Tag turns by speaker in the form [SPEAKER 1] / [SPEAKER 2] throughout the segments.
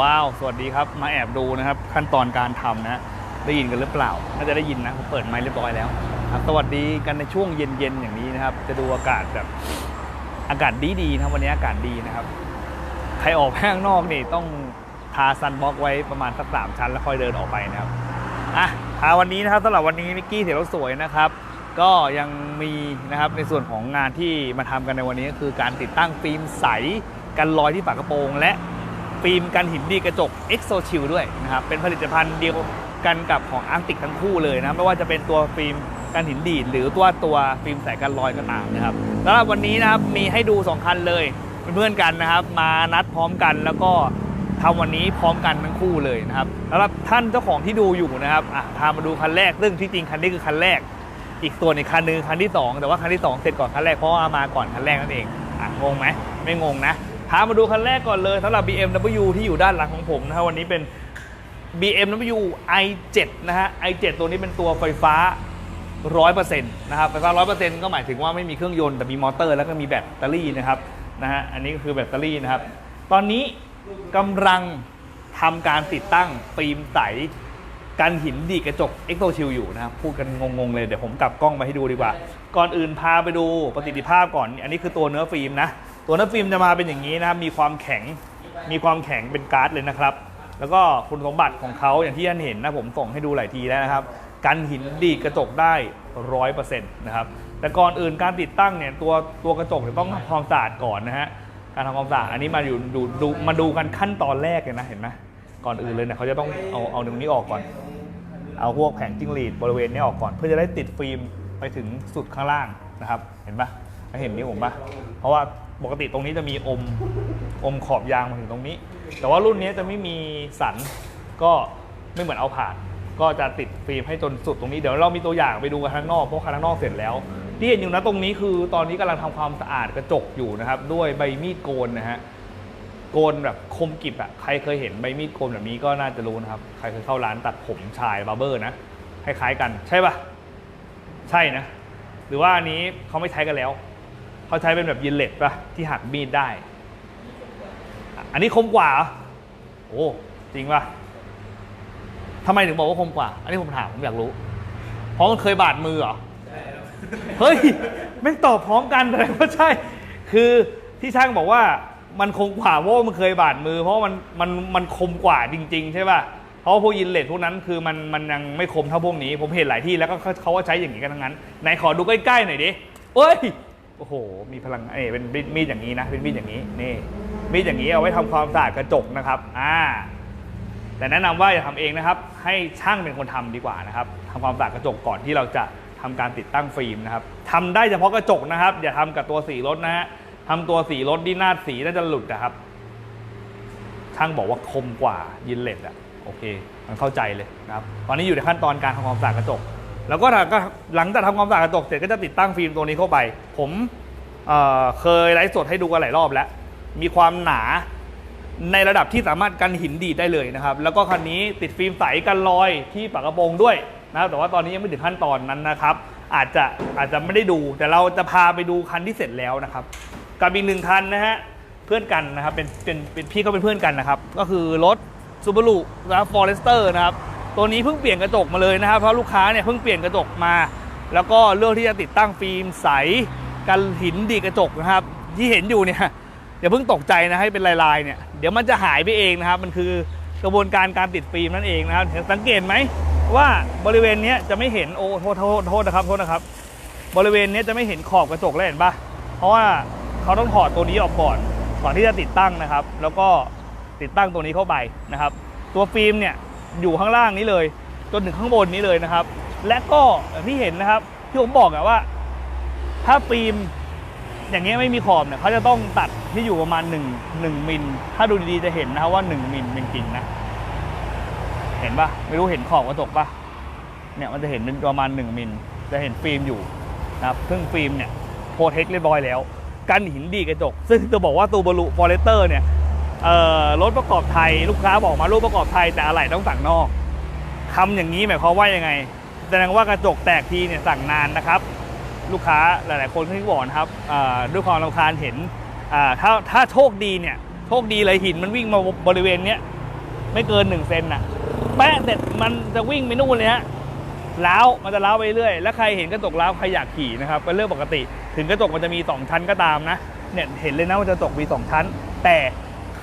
[SPEAKER 1] ว้าว สวัสดีครับ มาแอบดูนะครับ ขั้นตอนการทำนะ ได้ยินกันหรือเปล่า น่าจะได้ยินนะผมเปิดไมค์เรียบร้อยแล้วครับสวัสดีกันในช่วงเย็นๆอย่างนี้นะครับ จะดูอากาศแบบอากาศดีๆนะวันนี้อากาศดีนะครับ ใครออกข้างนอกนี่ต้องทาซันบล็อกไว้ประมาณสักสามชั้นแล้วค่อยเดินออกไปนะครับอะทาวันนี้นะครับสำหรับวันนี้มิกกี้เสียรถสวยนะครับ ก็ยังมีนะครับในส่วนของงานที่มาทำกันในวันนี้ก็คือการติดตั้งฟิล์มใสกันรอยที่ฝากระโปรงและ ฟิล์มกันหินดีกระจก EXO Chill ด้วยนะครับเป็นผลิตภัณฑ์เดียวกันกับของอาร์ติกทั้งคู่เลยนะไม่ว่าจะเป็นตัวฟิล์มกันหินดีดหรือตัวตัวฟิล์มใสกันรอยก็ตามนะครับสำหรับวันนี้นะครับมีให้ดูสองคันเลยเป็นเพื่อนกันนะครับ มานัดพร้อมกันแล้วก็ทำวันนี้พร้อมกันทั้งคู่เลยนะครับสำหรับท่านเจ้าของที่ดูอยู่นะครับอะพามาดูคันแรกซึ่งที่จริงคันนี้คือคันแรก อีกส่วนอีกคันนึงคันที่ 2 แต่ว่าคันที่ 2 เสร็จก่อนคันแรกเพราะว่ามาก่อนคันแรกนั่นเองอะงงไหมไม่งงนะ พามาดูคันแรกก่อนเลยสำหรับ BMW ที่อยู่ด้านหลังของผมนะครับวันนี้เป็น BMW i7 นะฮะ i7 ตัวนี้เป็นตัวไฟฟ้า 100%นะครับไฟฟ้า 100%ก็หมายถึงว่าไม่มีเครื่องยนต์แต่มีมอเตอร์แล้วก็มีแบตเตอรี่นะครับนะฮะอันนี้ก็คือแบตเตอรี่นะครับ ตอนนี้กำลังทำการติดตั้งฟิล์มใสกันหินดีกระจก e x o Shield อยู่นะครับพูดกันงงๆเลยเดี๋ยวผมกลับกล้องมาให้ดูดีกว่า ก่อนอื่นพาไปดูประสิทธิภาพก่อน อันนี้คือตัวเนื้อฟิล์มนะ ตัวเนื้อฟิล์มจะมาเป็นอย่างนี้นะครับ มีความแข็ง มีความแข็งเป็นการ์ดเลยนะครับ แล้วก็คุณสมบัติของเขาอย่างที่ท่านเห็นนะผมส่งให้ดูหลายทีแล้วนะครับ กันหินดีดกระจกได้ร้อยเปอร์เซ็นต์นะครับ แต่ก่อนอื่นการติดตั้งเนี่ยตัวตัวกระจกเนี่ยต้องทำความสะอาดก่อนนะฮะ การทำความสะอาดอันนี้มาอยู่ดูดูมาดูกันขั้นตอนแรกเลยนะเห็นไหมก่อนอื่นเลยเนี่ยเขาจะต้องเอาเอาตรงนี้ออกก่อน เอาพวกแผงจิ้งหรีดบริเวณนี้ออกก่อน เพื่อจะได้ติดฟิล์มไปถึงสุดข้างล่างนะครับ เห็นปะเห็นนิ้วผมปะเพราะว่า ปกติตรงนี้จะมีอมอมขอบยางมาถึงตรงนี้ แต่ว่ารุ่นนี้จะไม่มีสันก็ไม่เหมือนเอาผ่าน ก็จะติดฟิล์มให้จนสุดตรงนี้เดี๋ยวเรามีตัวอย่างไปดูกันข้างนอกเพราะข้างนอกเสร็จแล้ว ที่เห็นอยู่นะตรงนี้คือตอนนี้กำลังทำความสะอาดกระจกอยู่นะครับ ด้วยใบมีดโกนนะฮะโกนแบบคมกริบอะใครเคยเห็นใบมีดโกนแบบนี้ก็น่าจะรู้นะครับ ใครเคยเข้าร้านตัดผมชายบาร์เบอร์นะคล้ายๆกัน ใช่ปะใช่นะ หรือว่าอันนี้เขาไม่ใช้กันแล้ว เขาใช้เป็นแบบยินเล็ตปะที่หักมีดได้อะอันนี้คมกว่าเหรอโอ้จริงปะทำไมถึงบอกว่าคมกว่า อันนี้ผมถามผมอยากรู้ เพราะมันเคยบาดมือเหรอเฮ้ยไม่งตอบพร้อมกันเลยว่าใช่ คือที่ช่างบอกว่ามันคมกว่าเพราะว่ามันเคยบาดมือ เพราะว่ามันมันมันคมกว่าจริง ๆ ใช่ป่ะเพราะว่าพวกยินเลตพวกนั้นคือมันมันยังไม่คมเท่าพวกนี้ ผมเห็นหลายที่แล้วก็เขาเขาก็ใช้อย่างนี้กันทั้งนั้นไหนขอดูใกล้ๆหน่อยดิเอ้ย โอ้โห มีพลังเอ้เป็นมีดอย่างนี้นะเป็นมีดอย่างนี้นี่มีดอย่างนี้เอาไว้ทำความสะอาดกระจกนะครับอ่าแต่แนะนำว่าอย่าทำเองนะครับ ให้ช่างเป็นคนทำดีกว่านะครับทำความสะอาดกระจกก่อนที่เราจะทำการติดตั้งฟิล์มนะครับทำได้เฉพาะกระจกนะครับ อย่าทำกับตัวสีรถนะฮะทำตัวสีรถที่หน้าสีน่าจะหลุดนะครับ ช่างบอกว่าคมกว่ายินเลตอะโอเค มันเข้าใจเลยนะครับ ตอนนี้อยู่ในขั้นตอนการทำความสะอาดกระจก แล้วก็หลังจากทำความสะอาดกระจกเสร็จก็จะติดตั้งฟิล์มตัวนี้เข้าไป ผมเเคยไลฟ์สดให้ดูกันหลายรอบแล้ว มีความหนาในระดับที่สามารถกันหินดีดได้เลยนะครับ แล้วก็คันนี้ติดฟิล์มใสกันรอยที่ปากกระโปรงด้วยนะแต่ว่าตอนนี้ยังไม่ถึงขั้นตอนนั้นนะครับ อาจจะอาจจะไม่ได้ดู แต่เราจะพาไปดูคันที่เสร็จแล้วนะครับกับอีกหนึ่งคันนะฮะเพื่อนกันนะครับเป็นเป็นเป็นพี่ก็เป็นเพื่อนกันนะครับ ก็คือรถซูบารุนะครับฟอเรสเตอร์นะครับ ตัวนี้เพิ่งเปลี่ยนกระจกมาเลยนะครับเพราะลูกค้าเนี่ยเพิ่งเปลี่ยนกระจกมา แล้วก็เลือกที่จะติดตั้งฟิล์มใสกันหินดีกระจกนะครับ ที่เห็นอยู่เนี่ยอย่าเพิ่งตกใจนะให้เป็นลายๆเนี่ยเดี๋ยวมันจะหายไปเองนะครับ มันคือกระบวนการการติดฟิล์มนั่นเองนะครับเห็นสังเกตไหมว่าบริเวณนี้จะไม่เห็นโอ้โทษโทษโทษนะครับโทษนะครับ บริเวณนี้จะไม่เห็นขอบกระจกแล้วเห็นปะเพราะว่าเขาต้องถอดตัวนี้ออกก่อนก่อนที่จะติดตั้งนะครับ แล้วก็ติดตั้งตัวนี้เข้าไปนะครับ ตัวฟิล์มเนี่ย อยู่ข้างล่างนี้เลย จนถึงข้างบนนี้เลยนะครับ และก็ที่เห็นนะครับ ที่ผมบอกอะว่า ถ้าฟิล์มอย่างเงี้ยไม่มีขอบเนี่ยเขาจะต้องตัดที่อยู่ประมาณ1 1มิลถ้าดูดีๆจะเห็นนะครับว่า 1มิลจริงๆนะเห็นปะไม่รู้เห็นขอบกระจกปะเนี่ยมันจะเห็นเป็นประมาณ 1มิลจะเห็นฟิล์มอยู่นะครับซึ่งฟิล์มเนี่ยโปรเทคเรียบร้อยแล้ว กันหินดีกระจก ซึ่งจะบอกว่าตูบารุฟอเรสเตอร์เนี่ย รถประกอบไทยลูกค้าบอกมารูปประกอบไทยแต่อะไหล่ต้องสั่งนอกทำอย่างนี้หมายความว่ายังไงแสดงว่ากระจกแตกทีเนี่ยสั่งนานนะครับ ลูกค้าหลาย ๆ คนที่บอกนะครับด้วยความรำคาญเห็นถ้าถ้าโชคดีเนี่ยโชคดีเลยหินมันวิ่งมาบริเวณเนี้ยไม่เกิน1เซนน่ะแปะเสร็จมันจะวิ่งไปนู่นเลยฮะล้าวมันจะล้าวไปเรื่อย แล้วใครเห็นกระจกล้าวใครอยากขี่นะครับเป็นเรื่องปกติ ถึงกระจกมันจะมี 2 ชั้นก็ตามนะเนี่ยเห็นเลยนะว่าจะตกมี 2 ชั้น แต่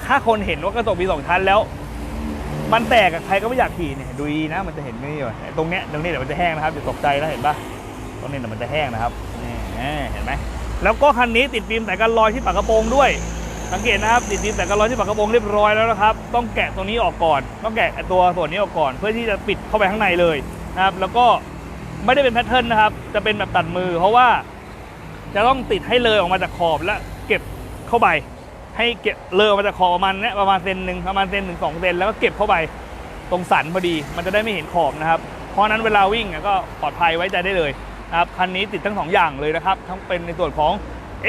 [SPEAKER 1] ถ้าคนเห็นว่ากระจกมี2ชั้นแล้ว มันแตกกับใครก็ไม่อยากขี่เนี่ยดูดีนะมันจะเห็นนี่ว่ะตรงเนี้ยตรงนี้เดี๋ยวมันจะแห้งนะครับอย่าตกใจนะเห็นปะตรงนี้เดี๋ยวมันจะแห้งนะครับนี่เห็นไหมแล้วก็คันนี้ติดฟิล์มแต่กันรอยที่ปากกระโปรงด้วยสังเกตนะครับติดฟิล์มแต่กันรอยที่ปากกระโปรงเรียบร้อยแล้วนะครับ ต้องแกะตรงนี้ออกก่อน ต้องแกะตัวส่วนนี้ออกก่อน เพื่อที่จะปิดเข้าไปข้างในเลยนะครับ แล้วก็ไม่ได้เป็นแพทเทิร์นนะครับ จะเป็นแบบตัดมือ เพราะว่าจะต้องติดให้เลยออกมาจากขอบแล้วเก็บเข้าไป ให้เก็บเลอมาจากขอบประมาณเนี้ยประมาณเซนหนึ่งประมาณเซนถึงสองเซนแล้วก็เก็บเข้าไปตรงสันพอดี มันจะได้ไม่เห็นขอบนะครับ เพราะนั้นเวลาวิ่งก็ปลอดภัยไว้ใจได้เลยนะครับคันนี้ติดทั้งสองอย่างเลยนะครับ ทั้งเป็นในส่วนของ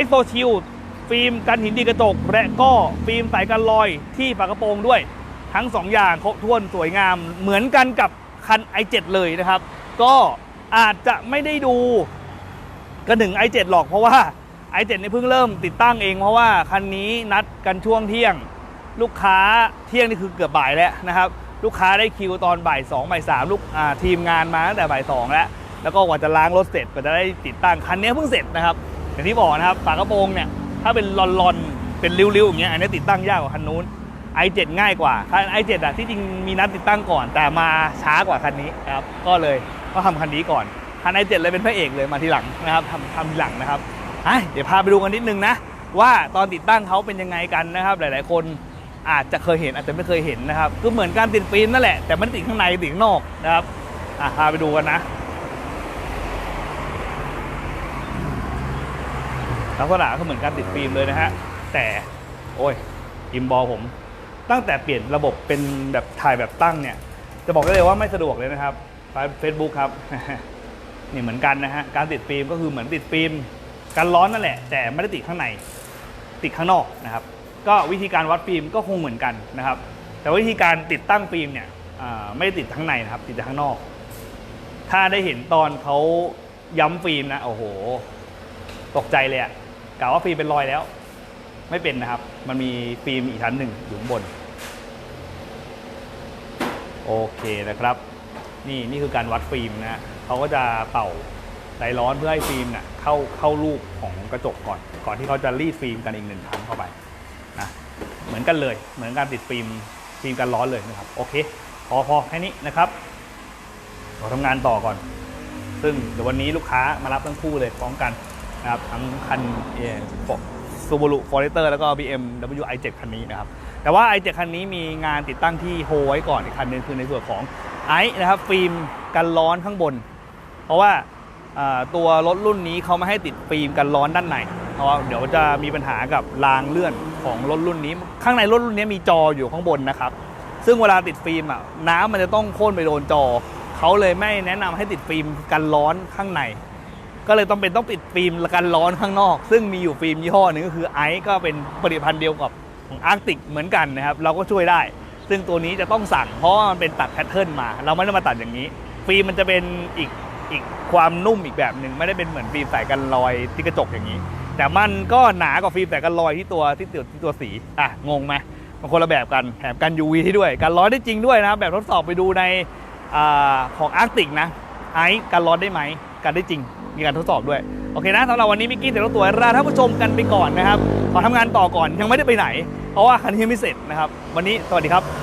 [SPEAKER 1] e x o s h i e l d ฟิล์มกันหินดีกระจกและก็ฟิล์มใสกันรอยที่ฝากระโปรงด้วย ทั้งสองอย่างครบถ้วนสวยงาม เหมือนกันกับคัน i7 เลยนะครับ ก็อาจจะไม่ได้ดูก็ถึง i7 หรอกเพราะว่า i7 นี่เพิ่งเริ่มติดตั้งเองเพราะว่าคันนี้นัดกันช่วงเที่ยง ลูกค้าเที่ยงนี่คือเกือบบ่ายแล้วนะครับ ลูกค้าได้คิวตอนบ่าย2บ่าย3ลูกอ่าทีมงานมาตั้งแต่บ่าย2แล้ว แล้วก็กว่าจะล้างรถเสร็จกว่าจะได้ติดตั้งคันนี้เพิ่งเสร็จนะครับอย่างที่บอกนะครับฝากระโปรงเนี่ยถ้าเป็นลอนๆเป็นริ้วๆอย่างเงี้ยอันนี้ติดตั้งยากกว่าคันนู้น i7 ง่ายกว่าคัน i7 อะที่จริงมีนัดติดตั้งก่อน แต่มาช้ากว่าคันนี้นะครับก็เลยก็ทำคันนี้ก่อนคัน i7 เลยเป็นพระเอกเลยมาทีหลังนะครับทำทำทีหลังนะครับ อะเดี๋ยวพาไปดูกันนิดนึงนะ ว่าตอนติดตั้งเขาเป็นยังไงกันนะครับ หลายๆ คนอาจจะเคยเห็นอาจจะไม่เคยเห็นนะครับ ก็เหมือนการติดฟิล์มนั่นแหละแต่มันติดข้างในติดข้างนอกนะครับอะพาไปดูกันนะลักษณะก็เหมือนการติดฟิล์มเลยนะฮะแต่โอ้ยอิมบอลผม ตั้งแต่เปลี่ยนระบบเป็นแบบถ่ายแบบตั้งเนี่ย จะบอกได้เลยว่าไม่สะดวกเลยนะครับเฟซบุ๊กครับ นี่เหมือนกันนะฮะการติดฟิล์มก็คือเหมือนติดฟิล์ม กันร้อนนั่นแหละ แต่ไม่ได้ติดข้างในติดข้างนอกนะครับ ก็วิธีการวัดฟิล์มก็คงเหมือนกันนะครับ แต่วิธีการติดตั้งฟิล์มเนี่ยไม่ได้ติดข้างในนะครับ ติดแต่ข้างนอก ถ้าได้เห็นตอนเขาย้ำฟิล์มนะโอ้โห ตกใจเลยอะกะว่าฟิล์มเป็นรอยแล้ว ไม่เป็นนะครับ มันมีฟิล์มอีกชั้นหนึ่งอยู่บน โอเคนะครับ นี่นี่คือการวัดฟิล์มนะเขาก็จะเป่า ไดร้อนเพื่อให้ฟิล์มเนี่ยเข้าเข้าลูกของกระจกก่อน ก่อนที่เขาจะรีดฟิล์มกันอีกหนึ่งครั้งเข้าไปนะเหมือนกันเลย เหมือนการติดฟิล์มฟิล์มกันร้อนเลยนะครับโอเคพอพอแค่นี้นะครับเราทำงานต่อก่อน ซึ่งเดี๋ยววันนี้ลูกค้ามารับทั้งคู่เลยพร้อมกันนะครับทั้งคันซูบูรุฟอร์เรสเตอร์แล้วก็ BMW i7 คันนี้นะครับแต่ว่า i7 คันนี้มีงานติดตั้งที่โฮไว้ก่อนอีกคันนึงคือในส่วนของไอนะครับฟิล์มกันร้อนข้างบน เพราะว่า ตัวรถรุ่นนี้เขาไม่ให้ติดฟิล์มกันร้อนด้านในเพราะว่าเดี๋ยวจะมีปัญหากับรางเลื่อนของรถรุ่นนี้ ข้างในรถรุ่นนี้มีจออยู่ข้างบนนะครับ ซึ่งเวลาติดฟิล์มอะน้ำมันจะต้องโค่นไปโดนจอ เขาเลยไม่แนะนำให้ติดฟิล์มกันร้อนข้างใน ก็เลยต้องเป็นต้องติดฟิล์มกันร้อนข้างนอก ซึ่งมีอยู่ฟิล์มยี่ห้อหนึ่งก็คือไอซ์ก็เป็นผลิตภัณฑ์เดียวกับของอาร์กติกเหมือนกันนะครับ เราก็ช่วยได้ ซึ่งตัวนี้จะต้องสั่งเพราะมันเป็นตัดแพทเทิร์นมา เราไม่ได้มาตัดอย่างนี้ ฟิล์มมันจะเป็นอีก อีกความนุ่มอีกแบบหนึ่งไม่ได้เป็นเหมือนฟิล์มใส่กันรอยที่กระจกอย่างนี้ แต่มันก็หนากว่าฟิล์มใส่กันรอยที่ตัวที่ตัวที่ตัวสีอะงงไหมมันคนละแบบกันแถมกัน UV ให้ด้วยกันร้อนได้จริงด้วยนะครับแบบทดสอบไปดูในอาของอาร์ติกนะไอซ์กันร้อนได้ไหมกันได้จริง มีการทดสอบด้วย โอเคนะสำหรับวันนี้มิกกี้เสร็จแล้วตัวลาท่านผู้ชมกันไปก่อนนะครับขอทำงานต่อก่อนยังไม่ได้ไปไหน เพราะว่าคันนี้ยังไม่เสร็จนะครับ วันนี้สวัสดีครับ